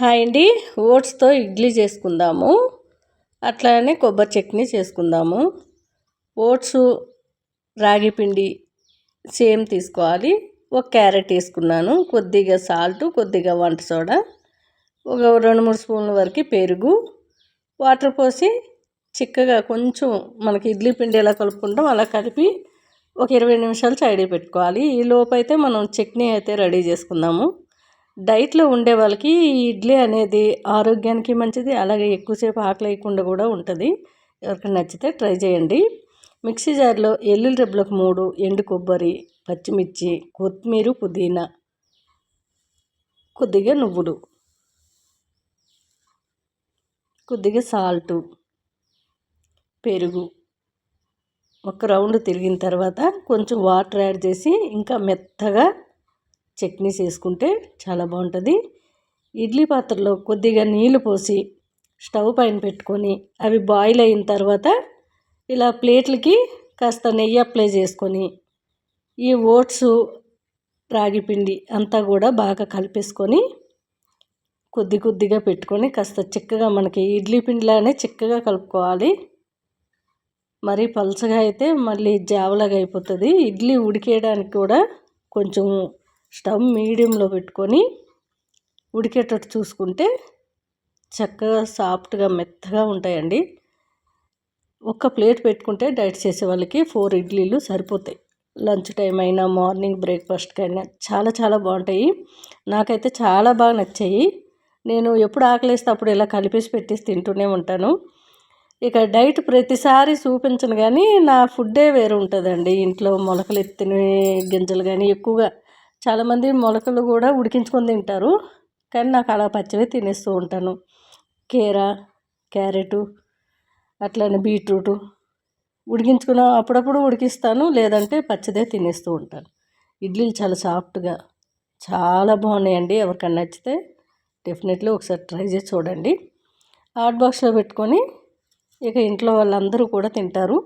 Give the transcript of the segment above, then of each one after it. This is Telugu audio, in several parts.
హాయ్ అండి. ఓట్స్తో ఇడ్లీ చేసుకుందాము. అట్లానే కొబ్బరి చట్నీ చేసుకుందాము. ఓట్స్ రాగి పిండి సేమ్ తీసుకోవాలి. ఒక క్యారెట్ వేసుకున్నాను కొద్దిగా సాల్ట్ కొద్దిగా వంట సోడా ఒక రెండు మూడు స్పూన్ల వరకు పెరుగు వాటర్ పోసి చిక్కగా కొంచెం మనకి ఇడ్లీ పిండి ఎలా కలుపుకుంటాం అలా కలిపి ఒక ఇరవై నిమిషాలు సైడ్ పెట్టుకోవాలి. ఈ లోపు అయితే మనం చట్నీ అయితే రెడీ చేసుకుందాము. డైట్లో ఉండే వాళ్ళకి ఇడ్లీ అనేది ఆరోగ్యానికి మంచిది అలాగే ఎక్కువసేపు ఆకలి వేయకుండా కూడా ఉంటుంది. ఎవరికి నచ్చితే ట్రై చేయండి. మిక్సీ జార్లో ఎల్లుల్లి రెబ్బలకు మూడు ఎండు కొబ్బరి పచ్చిమిర్చి కొత్తిమీర పుదీనా కొద్దిగా నువ్వులు కొద్దిగా సాల్టు పెరుగు ఒక రౌండ్ తిరిగిన తర్వాత కొంచెం వాటర్ యాడ్ చేసి ఇంకా మెత్తగా చట్నీస్ వేసుకుంటే చాలా బాగుంటుంది. ఇడ్లీ పాత్రలో కొద్దిగా నీళ్ళు పోసి స్టవ్ పైన పెట్టుకొని అవి బాయిల్ అయిన తర్వాత ఇలా ప్లేట్లకి కాస్త నెయ్యి అప్లై చేసుకొని ఈ ఓట్స్ రాగి పిండి అంతా కూడా బాగా కలిపేసుకొని కొద్ది కొద్దిగా పెట్టుకొని కాస్త చిక్కగా మనకి ఇడ్లీ పిండిలానే చిక్కగా కలుపుకోవాలి. మరీ పలచగా అయితే మళ్ళీ జావలాగా అయిపోతుంది. ఇడ్లీ ఉడికేయడానికి కూడా కొంచెం స్టవ్ మీడియంలో పెట్టుకొని ఉడికేటట్టు చూసుకుంటే చక్కగా సాఫ్ట్గా మెత్తగా ఉంటాయండి. ఒక్క ప్లేట్ పెట్టుకుంటే డైట్ చేసే వాళ్ళకి ఫోర్ ఇడ్లీలు సరిపోతాయి. లంచ్ టైం అయినా మార్నింగ్ బ్రేక్ఫాస్ట్కి అయినా చాలా చాలా బాగుంటాయి. నాకైతే చాలా బాగా నచ్చాయి. నేను ఎప్పుడు ఆకలిస్తే అప్పుడు ఇలా కలిపేసి పెట్టేసి తింటూనే ఉంటాను. ఇక డైట్ ప్రతిసారి చూపించను కానీ నా ఫుడ్డే వేరు ఉంటుందండి. ఇంట్లో మొలకలు ఎత్తిన గింజలు కానీ ఎక్కువగా చాలామంది మొలకలు కూడా ఉడికించుకొని తింటారు. కానీ నాకు అలా పచ్చివే తినేస్తూ ఉంటాను. కీర క్యారెటు అట్లనే బీట్రూటు ఉడికించుకున్న అప్పుడప్పుడు ఉడికిస్తాను. లేదంటే పచ్చదే తినేస్తూ ఉంటాను. ఇడ్లీలు చాలా సాఫ్ట్గా చాలా బాగున్నాయండి. ఎవరికైనా నచ్చితే డెఫినెట్లీ ఒకసారి ట్రై చేసి చూడండి. హాట్ బాక్స్లో పెట్టుకొని ఇక ఇంట్లో వాళ్ళందరూ కూడా తింటారు.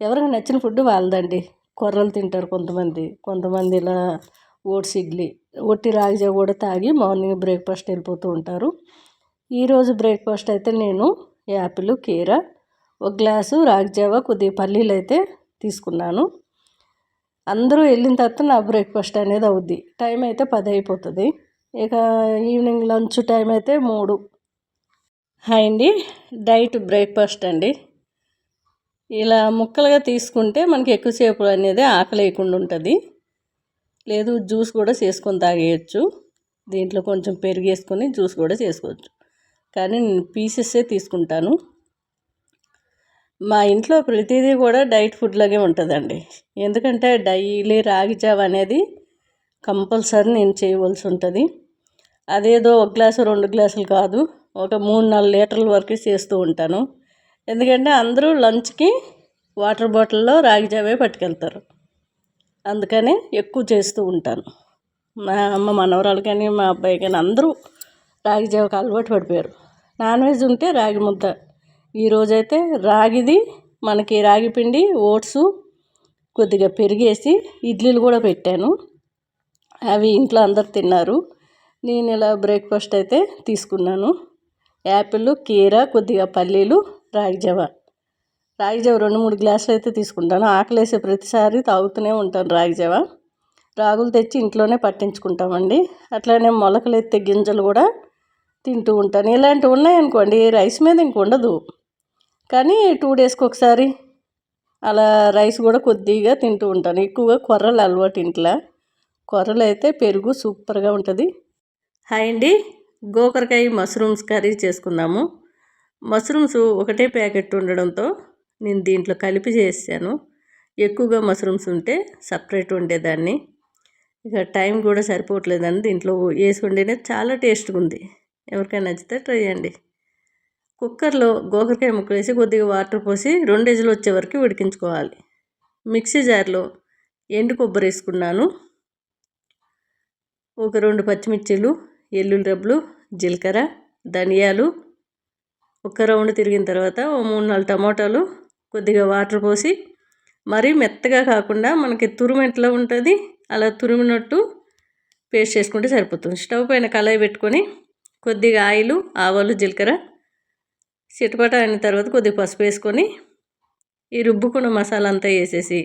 ఎవరికి నచ్చిన ఫుడ్ వాళ్ళదండి. కొర్రలు తింటారు కొంతమంది. కొంతమంది ఇలా ఓట్స్ ఇడ్లీ ఒట్టి రాగిజా కూడా తాగి మార్నింగ్ బ్రేక్ఫాస్ట్ వెళ్ళిపోతూ ఉంటారు. ఈరోజు బ్రేక్ఫాస్ట్ అయితే నేను యాపిల్ కీర ఒక గ్లాసు రాగిజావ కొద్దిగా పల్లీలు అయితే తీసుకున్నాను. అందరూ వెళ్ళిన తర్వాత నా బ్రేక్ఫాస్ట్ అనేది అవుద్ది. టైం అయితే పది అయిపోతుంది. ఇక ఈవినింగ్ లంచ్ టైం అయితే మూడు. హాయ్ అండి. డైట్ బ్రేక్ఫాస్ట్ అండి. ఇలా ముక్కలుగా తీసుకుంటే మనకి ఎక్కువసేపు అనేది ఆకలి వేయకుండా ఉంటుంది. లేదు జ్యూస్ కూడా చేసుకొని తాగేయచ్చు. దీంట్లో కొంచెం పెరుగు వేసుకొని జ్యూస్ కూడా చేసుకోవచ్చు. కానీ నేను పీసెస్సే తీసుకుంటాను. మా ఇంట్లో ప్రతిదీ కూడా డైట్ ఫుడ్ లాగే ఉంటుందండి. ఎందుకంటే డైలీ రాగి జావ అనేది కంపల్సరీ నేను చేయవలసి ఉంటుంది. అదేదో ఒక గ్లాసు రెండు గ్లాసులు కాదు. ఒక మూడు నాలుగు లీటర్ల వరకు చేస్తూ ఉంటాను. ఎందుకంటే అందరూ లంచ్కి వాటర్ బాటిల్లో రాగి జావే పట్టుకెళ్తారు. అందుకనే ఎక్కువ చేస్తూ ఉంటాను. మా అమ్మ మనవరాలు కానీ మా అబ్బాయి కానీ అందరూ రాగి జావకు అలవాటు పడిపోయారు. నాన్ వెజ్ ఉంటే రాగి ముద్ద. ఈరోజైతే రాగిది మనకి రాగి పిండి ఓట్స్ కొద్దిగా పెరిగేసి ఇడ్లీలు కూడా పెట్టాను. అవి ఇంట్లో అందరు తిన్నారు. నేను ఇలా బ్రేక్ఫాస్ట్ అయితే తీసుకున్నాను. యాపిల్ కీర కొద్దిగా పల్లీలు రాగి జావ. రాగి జావ రెండు మూడు గ్లాసులు అయితే తీసుకుంటాను. ఆకలేసే ప్రతిసారి తాగుతూనే ఉంటాను రాగి జావ. రాగులు తెచ్చి ఇంట్లోనే పట్టించుకుంటామండి. అట్లానే మొలకలు ఎత్తే గింజలు కూడా తింటూ ఉంటాను. ఇలాంటివి ఉన్నాయనుకోండి రైస్ మీద ఇంక ఉండదు. కానీ టూ డేస్కి ఒకసారి అలా రైస్ కూడా కొద్దిగా తింటూ ఉంటాను. ఎక్కువగా కొర్రలు అలవాటు ఇంట్లో. కొర్రలు అయితే పెరుగు సూపర్గా ఉంటుంది. హాయ్ అండి. గోకరకాయ మష్రూమ్స్ కర్రీ చేసుకుందాము. మష్రూమ్స్ ఒకటే ప్యాకెట్ ఉండడంతో నేను దీంట్లో కలిపి చేసాను ఎక్కువగా మష్రూమ్స్ ఉంటే సపరేట్ ఉండేదాన్ని. ఇక టైం కూడా సరిపోవట్లేదని దీంట్లో వేసి వండినే చాలా టేస్ట్గా ఉంది. ఎవరికైనా నచ్చితే ట్రై చేయండి. కుక్కర్లో గోకరకాయ ముక్కలు వేసి కొద్దిగా వాటర్ పోసి రెండు వచ్చే వరకు ఉడికించుకోవాలి. మిక్సీ జార్లో ఎండు కొబ్బరి వేసుకున్నాను. ఒక రెండు పచ్చిమిర్చిలు ఎల్లుల్లి రబ్బులు జీలకర్ర ధనియాలు. ఒక రౌండ్ తిరిగిన తర్వాత ఓ మూడు నాలుగు టమాటాలు కొద్దిగా వాటర్ పోసి మరీ మెత్తగా కాకుండా మనకి తురుము ఎట్లా ఉంటుంది? అలా తురిమినట్టు పేస్ట్ చేసుకుంటే సరిపోతుంది. స్టవ్ పైన కళాయి పెట్టుకొని కొద్దిగా ఆయిలు ఆవాలు జీలకర్ర చిటపట అయిన తర్వాత కొద్దిగా పసుపు వేసుకొని ఈ రుబ్బుకున్న మసాలా అంతా వేసేసి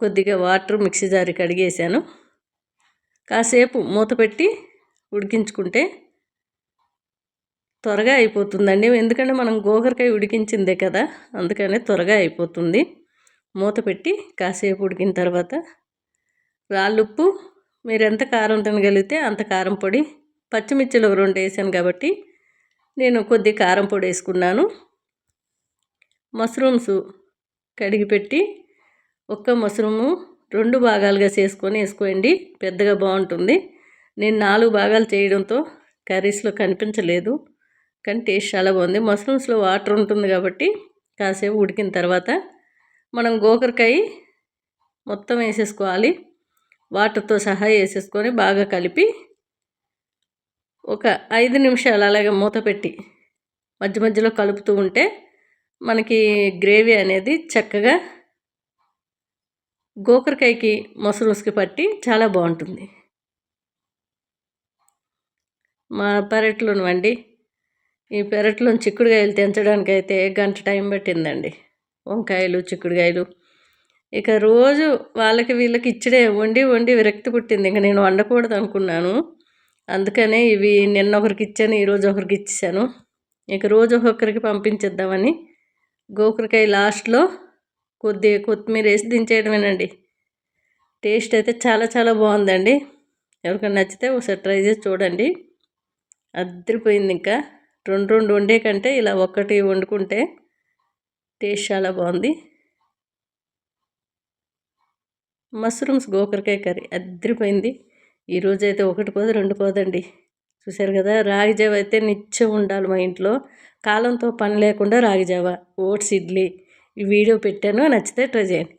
కొద్దిగా వాటర్ మిక్సీ జారి కడిగేసాను. కాసేపు మూత పెట్టి ఉడికించుకుంటే త్వరగా అయిపోతుందండి. ఎందుకంటే మనం గోకరకాయ ఉడికించిందే కదా అందుకనే త్వరగా అయిపోతుంది. మూత పెట్టి కాసేపు ఉడికిన తర్వాత రాళ్ళుప్పు మీరు ఎంత కారం తినగలిగితే అంత కారం పొడి పచ్చిమిర్చిలు రెండు వేసాను కాబట్టి నేను కొద్ది కారం పొడి వేసుకున్నాను. మష్రూమ్స్ కడిగి పెట్టి ఒక్క మష్రూము రెండు భాగాలుగా చేసుకొని వేసుకోండి. పెద్దగా బాగుంటుంది. నేను నాలుగు భాగాలు చేయడంతో కర్రీస్లో కనిపించలేదు. కానీ టేస్ట్ చాలా బాగుంది. మష్రూమ్స్లో వాటర్ ఉంటుంది కాబట్టి కాసేపు ఉడికిన తర్వాత మనం గోకరకాయ మొత్తం వేసేసుకోవాలి. వాటర్తో సహా వేసేసుకొని బాగా కలిపి ఒక ఐదు నిమిషాలు అలాగే మూత పెట్టి మధ్య మధ్యలో కలుపుతూ ఉంటే మనకి గ్రేవీ అనేది చక్కగా గోకరకాయకి మష్రూమ్స్కి పట్టి చాలా బాగుంటుంది. మా పెరట్లోనివ్వండి ఈ పెరట్లో చిక్కుడుకాయలు తెంచడానికి అయితే గంట టైం పట్టిందండి. వంకాయలు చిక్కుడుకాయలు. ఇక రోజు వాళ్ళకి వీళ్ళకి ఇచ్చడే వండి వండి విరక్తి పుట్టింది. ఇంకా నేను వండకూడదు అనుకున్నాను. అందుకనే ఇవి నిన్న ఒకరికి ఇచ్చాను ఈరోజు ఒకరికి ఇచ్చాను ఇక రోజు ఒక్కొక్కరికి పంపించేద్దామని గోకరకాయ లాస్ట్లో కొద్దిగా కొత్తిమీర వేసి దించేయడమేనండి. టేస్ట్ అయితే చాలా చాలా బాగుందండి. ఎవరికైనా నచ్చితే ఒకసారి ట్రై చేసి చూడండి. అద్దరిపోయింది ఇంకా. రెండు రెండు వండే కంటే ఇలా ఒక్కటి వండుకుంటే టేస్ట్ చాలా బాగుంది. మష్రూమ్స్ గోకరకాయ కర్రీ అద్దరిపోయింది ఈరోజు అయితే ఒకటి పోదు రెండు పోదండి. చూశారు కదా రాగి జావ అయితే నిత్యం ఉండాలి మా ఇంట్లో. కాలంతో పని లేకుండా రాగి జావ ఓట్స్ ఇడ్లీ ఈ వీడియో పెట్టాను నచ్చితే ట్రై చేయండి.